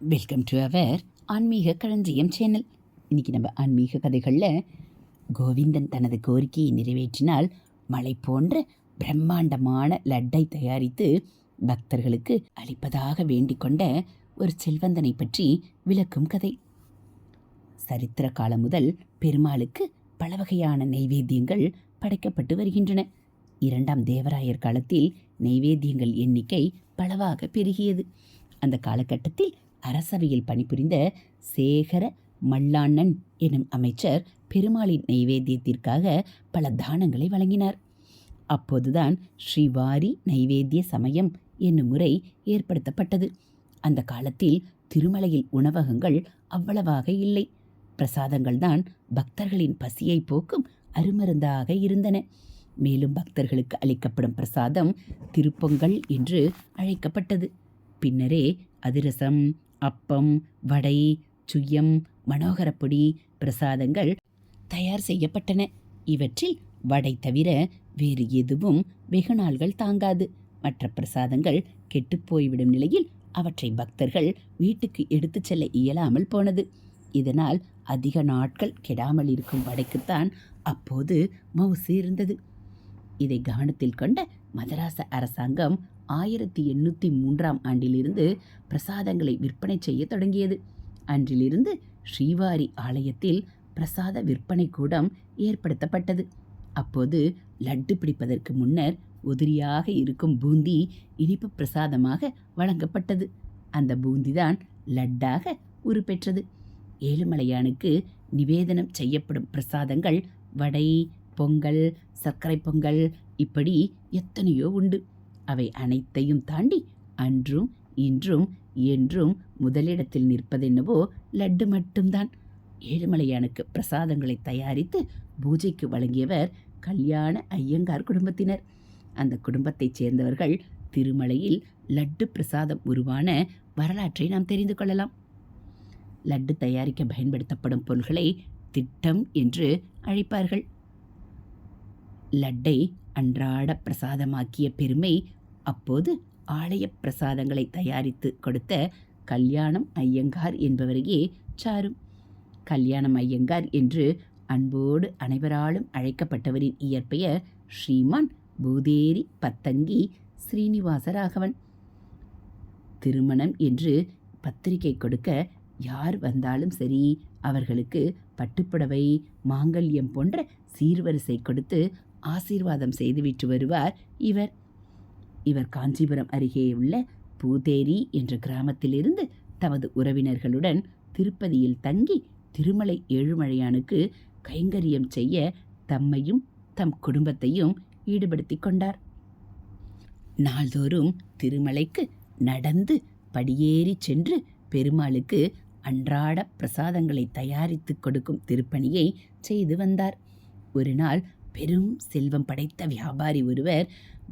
Welcome to our ஆன்மீக களஞ்சியம் channel இன்றைக்கி நம்ம ஆன்மீக கதைகளில் கோவிந்தன் தனது கோரிக்கையை நிறைவேற்றினால் மலை போன்ற பிரம்மாண்டமான லட்டை தயாரித்து பக்தர்களுக்கு அளிப்பதாக வேண்டிக்கொண்ட ஒரு செல்வந்தனை பற்றி விளக்கும் கதை. சரித்திர காலம் முதல் பெருமாளுக்கு பல வகையான நைவேத்தியங்கள் படைக்கப்பட்டு வருகின்றன. இரண்டாம் தேவராயர் காலத்தில் நைவேத்தியங்கள் எண்ணிக்கை பலவாக பெருகியது. அந்த காலகட்டத்தில் அரசவையில் பணிபுரிந்த சேகர மல்லாண்ணன் எனும் அமைச்சர் பெருமாளின் நைவேத்தியத்திற்காக பல தானங்களை வழங்கினார். அப்போதுதான் ஸ்ரீவாரி நைவேத்திய சமயம் என்னும் முறை ஏற்படுத்தப்பட்டது. அந்த காலத்தில் திருமலையில் உணவகங்கள் அவ்வளவாக இல்லை. பிரசாதங்கள் தான் பக்தர்களின் பசியை போக்கும் அருமருந்தாக இருந்தன. மேலும் பக்தர்களுக்கு அளிக்கப்படும் பிரசாதம் திருப்பொங்கல் என்று அழைக்கப்பட்டது. பின்னரே அதிரசம் அப்பம் வடை சுயம் மனோகரப்பொடி பிரசாதங்கள் தயார் செய்யப்பட்டன. இவற்றில் வடை தவிர வேறு எதுவும் வெகு நாள்கள் தாங்காது. மற்ற பிரசாதங்கள் கெட்டுப்போய்விடும் நிலையில் அவற்றை பக்தர்கள் வீட்டுக்கு எடுத்துச் செல்ல இயலாமல் போனது. இதனால் அதிக நாட்கள் கெடாமல் இருக்கும் வடைக்குத்தான் அப்போது மவுசு இருந்தது. இதை கவனத்தில் கொண்ட மதராச அரசாங்கம் ஆயிரத்தி எண்ணூற்றி மூன்றாம் ஆண்டிலிருந்து பிரசாதங்களை விற்பனை செய்ய தொடங்கியது. அன்றிலிருந்து ஸ்ரீவாரி ஆலயத்தில் பிரசாத விற்பனை கூடம் ஏற்படுத்தப்பட்டது. அப்போது லட்டு பிடிப்பதற்கு முன்னர் உதிரியாக இருக்கும் பூந்தி இனிப்பு பிரசாதமாக வழங்கப்பட்டது. அந்த பூந்திதான் லட்டாக உருப்பெற்றது. ஏழுமலையானுக்கு நிவேதனம் செய்யப்படும் பிரசாதங்கள் வடை பொங்கல் சர்க்கரை பொங்கல் இப்படி எத்தனையோ உண்டு. அவை அனைத்தையும் தாண்டி அன்றும் இன்றும் என்றும் முதலிடத்தில் நிற்பதென்னவோ லட்டு மட்டும்தான். ஏழுமலையானுக்கு பிரசாதங்களை தயாரித்து பூஜைக்கு வழங்கியவர் கல்யாண ஐயங்கார் குடும்பத்தினர். அந்த குடும்பத்தைச் சேர்ந்தவர்கள் திருமலையில் லட்டு பிரசாதம் உருவான வரலாற்றை நாம் தெரிந்து கொள்ளலாம். லட்டு தயாரிக்க பயன்படுத்தப்படும் பொருள்களை திட்டம் என்று அழைப்பார்கள். லட்டை அன்றாட பிரசாதமாக்கிய பெருமை அப்போது ஆலய பிரசாதங்களை தயாரித்து கொடுத்த கல்யாணம் ஐயங்கார் என்பவரையே சாரும் கல்யாணம் ஐயங்கார் என்று அன்போடு அனைவராலும் அழைக்கப்பட்டவரின் இயற்பெயர் ஸ்ரீமான் பூதேரி பத்தங்கி ஸ்ரீனிவாசராகவன். திருமணம் என்று பத்திரிகை கொடுக்க யார் வந்தாலும் சரி அவர்களுக்கு பட்டுப்புடவை மாங்கல்யம் போன்ற சீர்வரிசை கொடுத்து ஆசீர்வாதம் செய்துவிட்டு வருவார் இவர். இவர் காஞ்சிபுரம் அருகே உள்ள பூதேரி என்ற கிராமத்திலிருந்து தமது உறவினர்களுடன் திருப்பதியில் தங்கி திருமலை ஏழுமலையானுக்கு கைங்கரியம் செய்ய தம்மையும் தம் குடும்பத்தையும் ஈடுபடுத்தி கொண்டார். நாள்தோறும் திருமலைக்கு நடந்து படியேறி சென்று பெருமாளுக்கு அன்றாட பிரசாதங்களை தயாரித்து கொடுக்கும் திருப்பணியை செய்து வந்தார். ஒரு நாள் பெரும் செல்வம் படைத்த வியாபாரி ஒருவர்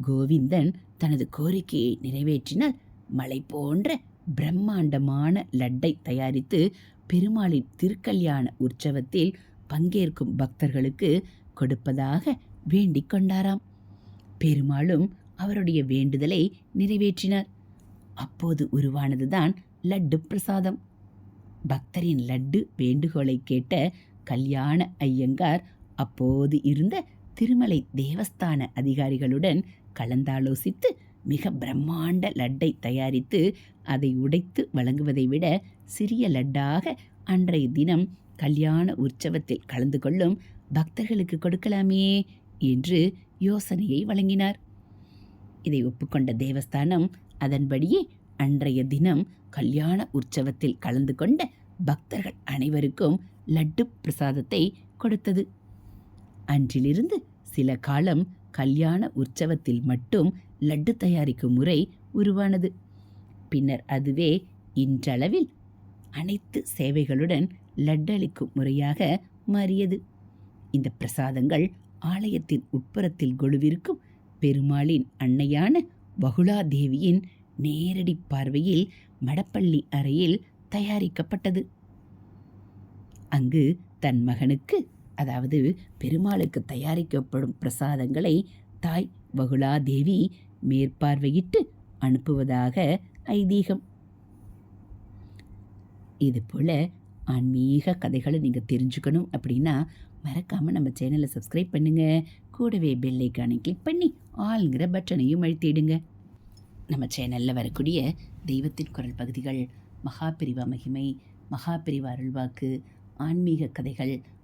கோவிந்தன் தனது கோரிக்கையை நிறைவேற்றினால் மலை போன்ற பிரம்மாண்டமான லட்டை தயாரித்து பெருமாளின் திருக்கல்யாண உற்சவத்தில் பங்கேற்கும் பக்தர்களுக்கு கொடுப்பதாக வேண்டிக் கொண்டாராம். பெருமாளும் அவருடைய வேண்டுதலை நிறைவேற்றினார். அப்போது உருவானதுதான் லட்டு பிரசாதம். பக்தரின் லட்டு வேண்டுகோளை கேட்ட கல்யாண ஐயங்கார் அப்போது இருந்த திருமலை தேவஸ்தான அதிகாரிகளுடன் கலந்தாலோசித்து மிக பிரம்மாண்ட லட்டை தயாரித்து அதை உடைத்து வழங்குவதை விட சிறிய லட்டாக அன்றைய தினம் கல்யாண உற்சவத்தில் கலந்து கொள்ளும் பக்தர்களுக்கு கொடுக்கலாமே என்று யோசனையை வழங்கினார். இதை ஒப்புக்கொண்ட தேவஸ்தானம் அதன்படியே அன்றைய தினம் கல்யாண உற்சவத்தில் கலந்து கொண்ட பக்தர்கள் அனைவருக்கும் லட்டு பிரசாதத்தை கொடுத்தது. அன்றிலிருந்து சில காலம் கல்யாண உற்சவத்தில் மட்டும் லட்டு தயாரிக்கும் முறை உருவானது. பின்னர் அதுவே இன்றளவில் அனைத்து சேவைகளுடன் லட்டளிக்கும் முறையாக மாறியது. இந்த பிரசாதங்கள் ஆலயத்தின் உட்புறத்தில் கொலுவிருக்கும் பெருமாளின் அன்னையான பகுலாதேவியின் நேரடி பார்வையில் மடப்பள்ளி அறையில் தயாரிக்கப்பட்டது. அங்கு தன் மகனுக்கு அதாவது பெருமாளுக்கு தயாரிக்கப்படும் பிரசாதங்களை தாய் வகுளாதேவி மேற்பார்வையிட்டு அனுப்புவதாக ஐதீகம். இது போல் ஆன்மீக கதைகளை நீங்கள் தெரிஞ்சுக்கணும் அப்படின்னா மறக்காமல் நம்ம சேனலை சப்ஸ்கிரைப் பண்ணுங்கள் கூடவே பெல்லைக்கானை கிளிக் பண்ணி ஆளுங்கிற பட்டனையும் அழுத்திடுங்க. நம்ம சேனலில் வரக்கூடிய தெய்வத்தின் குரல் பகுதிகள் மகாபிரிவா மகிமை மகாபிரிவா அருள்வாக்கு ஆன்மீக கதைகள்